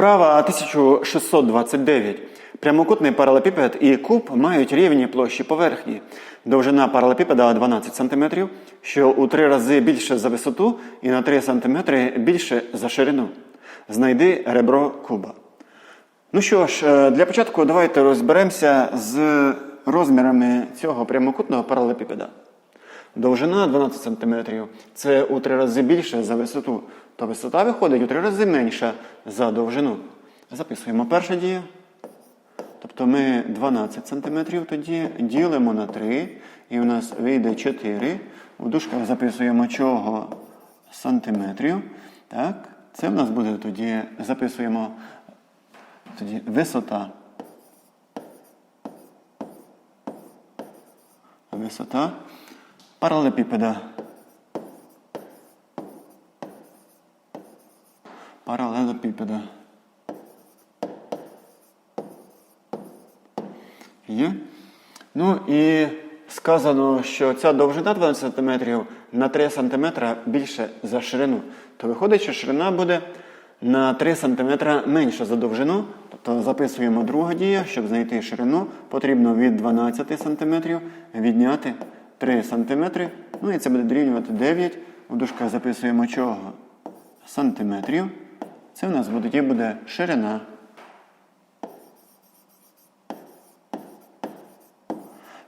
Вправа 1629. Прямокутний паралепіпед і куб мають рівні площі поверхні. Довжина паралепіпеда 12 см, що у три рази більше за висоту і на 3 см більше за ширину. Знайди ребро куба. Ну що ж, е, для початку давайте розберемося з розмірами цього прямокутного паралепіпеда. Довжина 12 см. Це у три рази більше за висоту. То висота виходить у три рази менша за довжину. Записуємо перша дія. Тобто ми 12 см тоді ділимо на 3, і у нас вийде 4. У дужках записуємо чого сантиметрів. Так, це в нас буде тоді, записуємо тоді висота. Висота паралепіпеда. Паралелепіпеда. Є. Ну і сказано, що ця довжина 12 см на 3 см більше за ширину. То виходить, що ширина буде на 3 см менша за довжину. Тобто записуємо друга дія, щоб знайти ширину, потрібно від 12 см відняти 3 см. Ну і це буде дорівнювати 9. У дужках записуємо чого? Сантиметрів. Це в нас буде, буде ширина.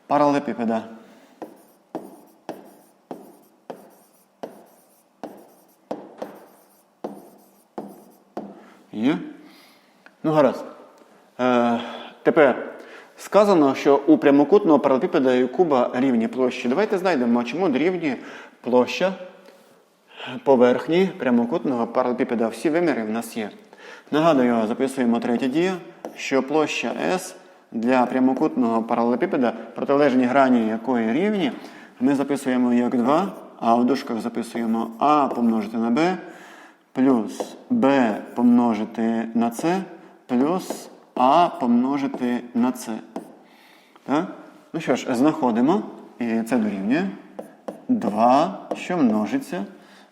Паралепіпеда. Є? Ну, гаразд. Е, тепер сказано, що у прямокутного паралепіпеда і куба рівні площі. Давайте знайдемо, чому рівні площа поверхні прямокутного паралепіпеда. Всі виміри в нас є. Нагадую, записуємо третя дія, що площа S для прямокутного паралепіпеда, протилежні грані якої рівні, ми записуємо як 2, а в дужках записуємо А помножити на Б, плюс Б помножити на С, плюс А помножити на С. Так? Ну що ж, знаходимо, і це дорівнює 2, що множиться.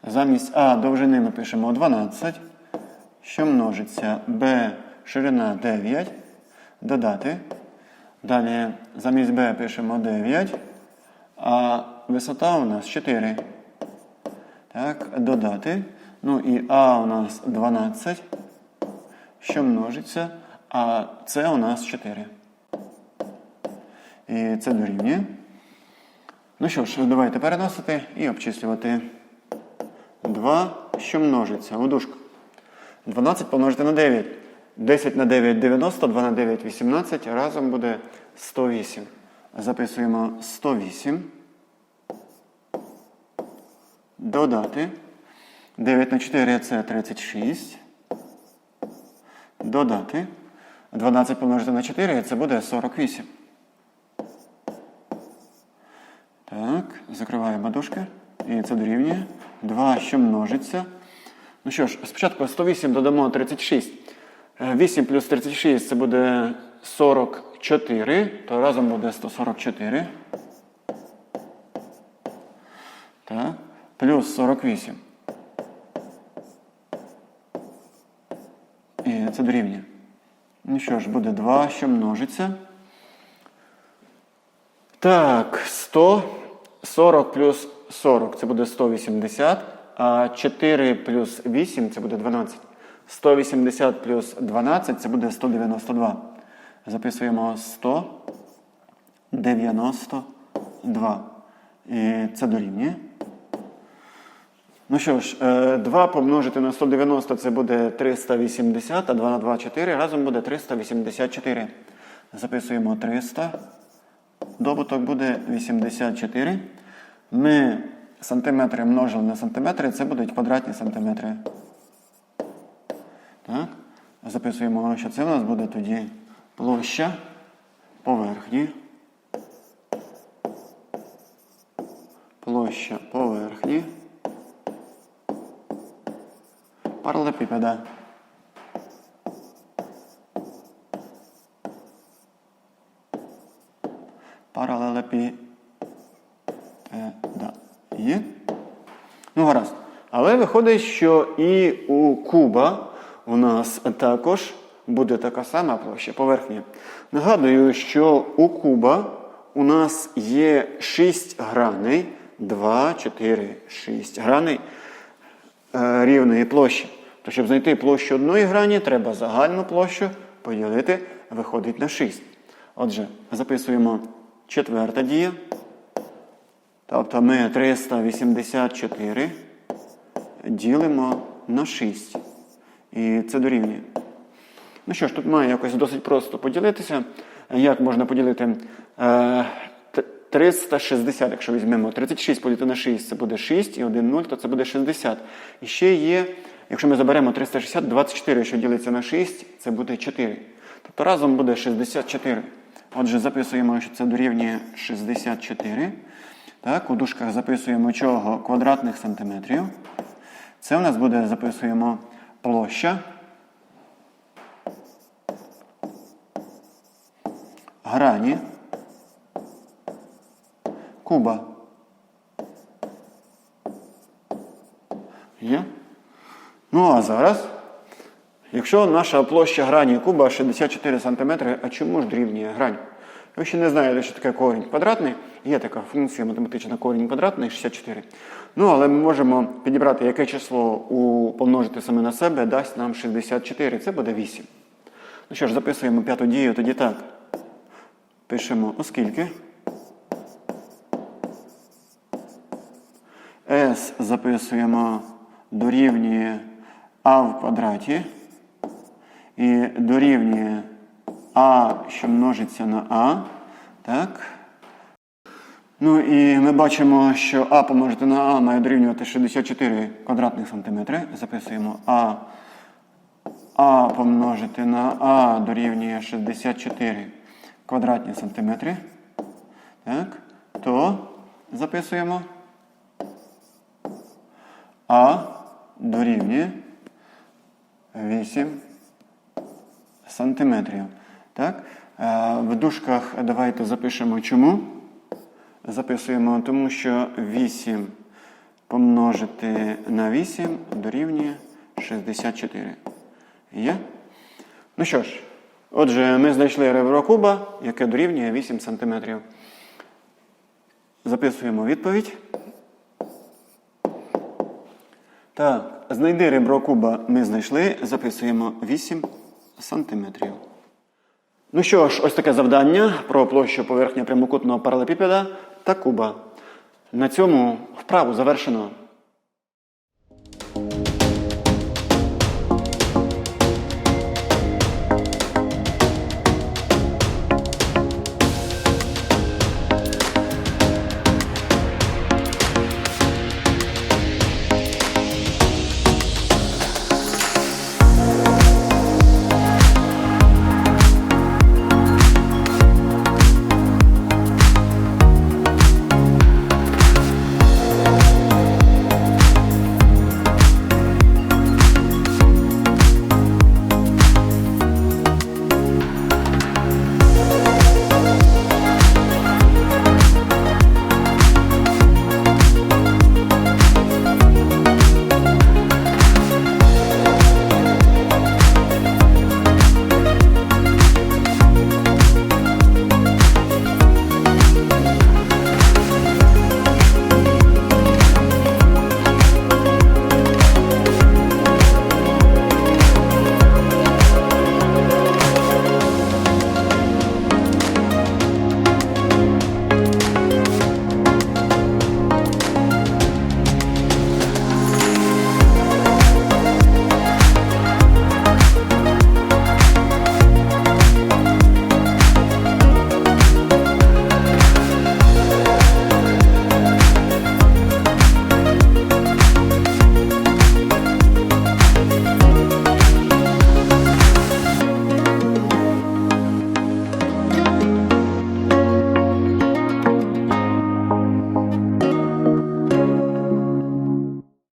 Замість А довжини ми пишемо 12, що множиться Б ширина 9, додати. Далі замість Б пишемо 9, а висота у нас 4. Так, додати. Ну і А у нас 12, що множиться, а С у нас 4. І це дорівнює. Ну що ж, давайте переносити і обчислювати. 2, що множиться у дужку. 12 помножити на 9. 10 на 9 90, 2 на 9 18. Разом буде 108. Записуємо 108. Додати. 9 на 4 це 36. Додати. 12 помножити на 4 це буде 48. Так, закриваємо дужки. І це дорівнює. 2, що множиться. Ну що ж, спочатку 108 додамо 36. 8 плюс 36 це буде 44, то разом буде 144. Так. Плюс 48. І це дорівнює. Ну що ж, буде 2, що множиться. Так, 100, 40 плюс 40 це буде 180, а 4 плюс 8 це буде 12. 180 плюс 12 це буде 192. Записуємо 192. І це дорівнює. Ну що ж, 2 помножити на 190 це буде 380, а 2 на 2 4. Разом буде 384. Записуємо 300. Добуток буде 84. Ми сантиметри множили на сантиметри, це будуть квадратні сантиметри. Так. Записуємо, що це у нас буде тоді площа поверхні. Площа поверхні. Паралепіпеда. Паралелепіпеда. Є? Ну, гаразд. Але виходить, що і у куба у нас також буде така сама площа поверхні. Нагадую, що у куба у нас є 6 граней, 2, 4, 6 граней е, рівної площі. То, щоб знайти площу одної грані, треба загальну площу поділити, виходить на 6. Отже, записуємо четверта дія. Тобто ми 384 ділимо на 6. І це дорівнює. Ну що ж, тут має якось досить просто поділитися. Як можна поділити е, 360, якщо візьмемо 36 поділити на 6, це буде 6 і 1 0, то це буде 60. І ще є, якщо ми заберемо 360, 24, що ділиться на 6, це буде 4. Тобто разом буде 64. Отже, записуємо, що це дорівнює 64. Так, у дужках записуємо чого? Квадратних сантиметрів. Це у нас буде, записуємо площа. Грані. Куба. Є? Ну а зараз, якщо наша площа грані куба 64 см, а чому ж дорівнює грань? Ви ще не знаєте, що таке корінь квадратний. Є така функція математична корінь квадратний 64. Ну, але ми можемо підібрати, яке число у помножити саме на себе дасть нам 64. Це буде 8. Ну що ж, записуємо п'яту дію тоді так. Пишемо оскільки. S записуємо дорівнює А в квадраті. І дорівнює А, що множиться на А. Так. Ну і ми бачимо, що А помножити на А має дорівнювати 64 квадратних сантиметри. Записуємо А. А помножити на А дорівнює 64 квадратні сантиметри. Так. То записуємо. А дорівнює 8 сантиметрів. Так? Е, В дужках давайте запишемо чому. Записуємо, тому що 8 помножити на 8 дорівнює 64. Є? Ну що ж, отже, ми знайшли ребро куба, яке дорівнює 8 см. Записуємо відповідь. Так, знайди ребро куба ми знайшли, записуємо 8 сантиметрів. Ну що ж, ось таке завдання про площу поверхні прямокутного паралепіпеда та куба. На цьому вправу завершено.